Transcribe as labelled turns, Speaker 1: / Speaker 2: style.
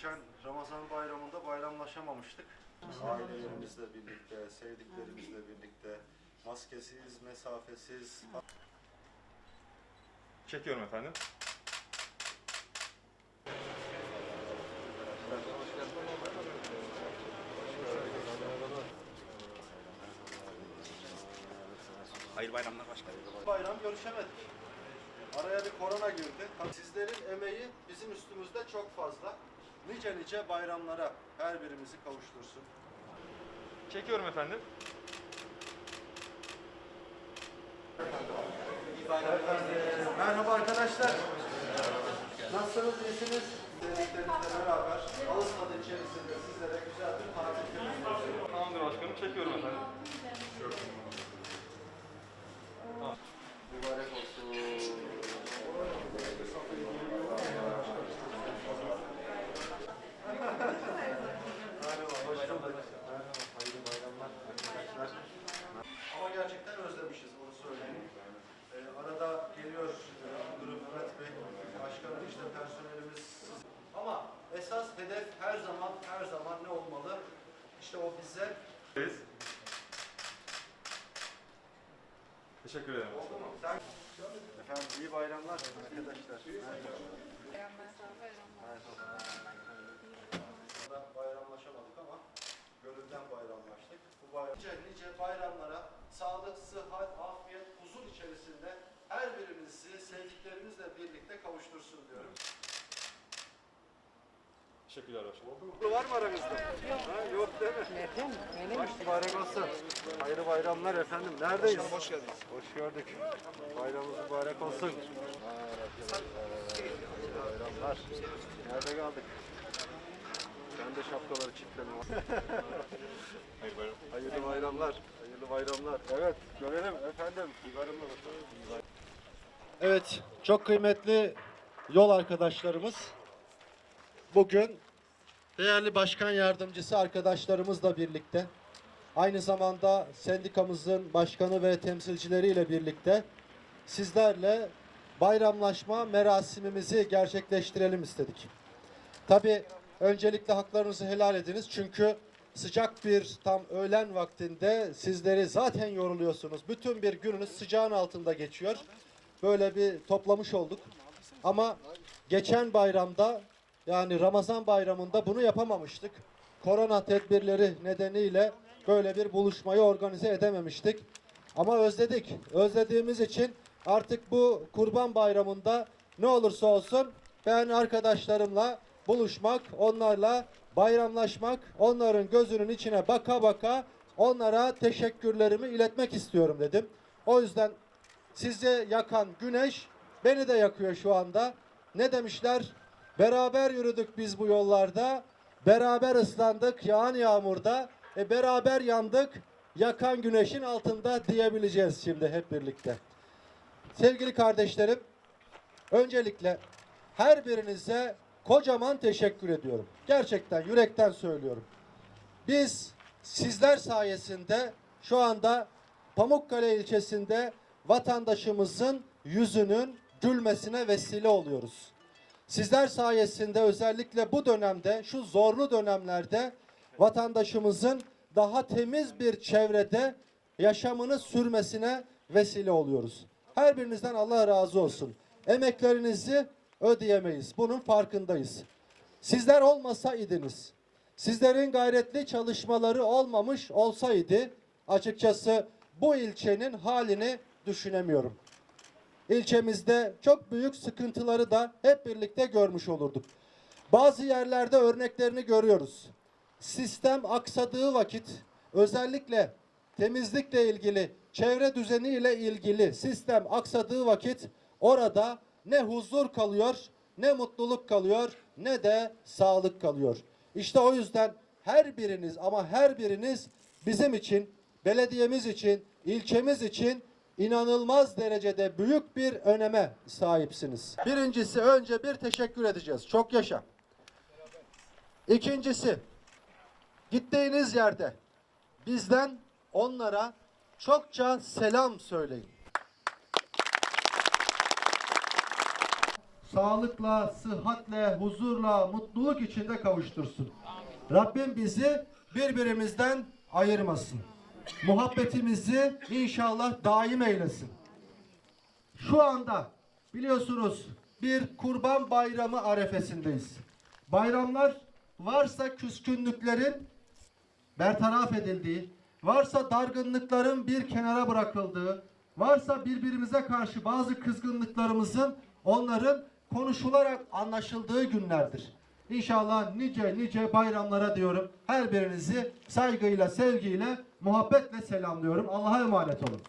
Speaker 1: Geçen Ramazan bayramında bayramlaşamamıştık. Ailelerimizle birlikte, sevdiklerimizle birlikte, maskesiz, mesafesiz.
Speaker 2: Çekiyorum efendim.
Speaker 3: Hayırlı bayramlar başkanım.
Speaker 1: Bayram görüşemedik. Araya bir korona girdi. Sizlerin emeği bizim üstümüzde çok fazla. Nice nice bayramlara her birimizi kavuştursun.
Speaker 2: Çekiyorum efendim.
Speaker 1: Merhaba arkadaşlar. Nasılsınız, iyisiniz? Sevdiklerinizle beraber ağız tadı içerisinde sizlere güzel bir tatil yapıyoruz.
Speaker 2: Tamamdır başkanım. Çekiyorum efendim.
Speaker 1: Mübarek olsun. Merhaba, hoş bulduk. Merhaba, hayırlı bayramlar arkadaşlar. Ama gerçekten özlemişiz, onu söyleyeyim. Ee, arada geliyor e, müdürüm Mehmet Bey, başkanım işte personelimiz. Ama esas hedef her zaman, her zaman ne olmalı? İşte o bize
Speaker 2: Biz. Teşekkür ederim.
Speaker 1: Oldu mu? Sen... Efendim iyi bayramlar arkadaşlar. Merhaba. Bayramlaşamadık ama gönülden bayramlaştık. Bu bayram nice nice bayramlara sağlık, sıhhat, afiyet, huzur içerisinde her birimizi sevdiklerinizle birlikte kavuştursun diyorum.
Speaker 2: Teşekkürler başkanım.
Speaker 1: Var mı aramızda? Ha, yok değil mi? Baş mübarek olsun. Hayırlı bayramlar efendim. Neredeyiz? hoş geldiniz. Hoş gördük. Bayramımız mübarek olsun. Hayırlı bayramlar. Nerede kaldık? Ben de şapkaları çiftledim.
Speaker 2: Bayram.
Speaker 1: Hayırlı bayramlar. Hayırlı bayramlar. Evet, görelim efendim. Biberimle bakalım. Evet, çok kıymetli yol arkadaşlarımız. Bugün değerli başkan yardımcısı arkadaşlarımızla birlikte aynı zamanda sendikamızın başkanı ve temsilcileriyle birlikte sizlerle bayramlaşma merasimimizi gerçekleştirelim istedik. Tabi öncelikle haklarınızı helal ediniz çünkü sıcak bir tam öğlen vaktinde sizleri zaten yoruluyorsunuz. Bütün bir gününüz sıcağın altında geçiyor. Böyle bir toplamış olduk. Ama geçen bayramda yani Ramazan bayramında bunu yapamamıştık. Korona tedbirleri nedeniyle böyle bir buluşmayı organize edememiştik. Ama özledik. Özlediğimiz için artık bu Kurban Bayramı'nda ne olursa olsun ben arkadaşlarımla buluşmak, onlarla bayramlaşmak, onların gözünün içine baka baka onlara teşekkürlerimi iletmek istiyorum dedim. O yüzden sizi yakan güneş beni de yakıyor şu anda. Ne demişler? Beraber yürüdük biz bu yollarda. Beraber ıslandık yağan yağmurda. E beraber yandık yakan güneşin altında diyebileceğiz şimdi hep birlikte. Sevgili kardeşlerim, öncelikle her birinize kocaman teşekkür ediyorum. Gerçekten yürekten söylüyorum. Biz sizler sayesinde şu anda Pamukkale ilçesinde vatandaşımızın yüzünün gülmesine vesile oluyoruz. Sizler sayesinde özellikle bu dönemde, şu zorlu dönemlerde vatandaşımızın daha temiz bir çevrede yaşamını sürmesine vesile oluyoruz. Her birinizden Allah razı olsun. Emeklerinizi ödeyemeyiz. Bunun farkındayız. Sizler olmasaydınız, sizlerin gayretli çalışmaları olmamış olsaydı açıkçası bu ilçenin halini düşünemiyorum. İlçemizde çok büyük sıkıntıları da hep birlikte görmüş olurduk. Bazı yerlerde örneklerini görüyoruz. Sistem aksadığı vakit özellikle temizlikle ilgili, çevre düzeniyle ilgili sistem aksadığı vakit orada ne huzur kalıyor, ne mutluluk kalıyor, ne de sağlık kalıyor. İşte o yüzden her biriniz ama her biriniz bizim için, belediyemiz için, ilçemiz için inanılmaz derecede büyük bir öneme sahipsiniz. Birincisi önce bir teşekkür edeceğiz. Çok yaşa. İkincisi gittiğiniz yerde bizden onlara çokça selam söyleyin. sağlıkla, sıhhatle, huzurla, mutluluk içinde kavuştursun. Rabbim bizi birbirimizden ayırmasın. Muhabbetimizi inşallah daim eylesin. Şu anda biliyorsunuz bir kurban bayramı arefesindeyiz. Bayramlar varsa küskünlüklerin bertaraf edildiği, varsa dargınlıkların bir kenara bırakıldığı, varsa birbirimize karşı bazı kızgınlıklarımızın onların konuşularak anlaşıldığı günlerdir. İnşallah nice nice bayramlara diyorum. Her birinizi saygıyla, sevgiyle, muhabbetle selamlıyorum. Allah'a emanet olun.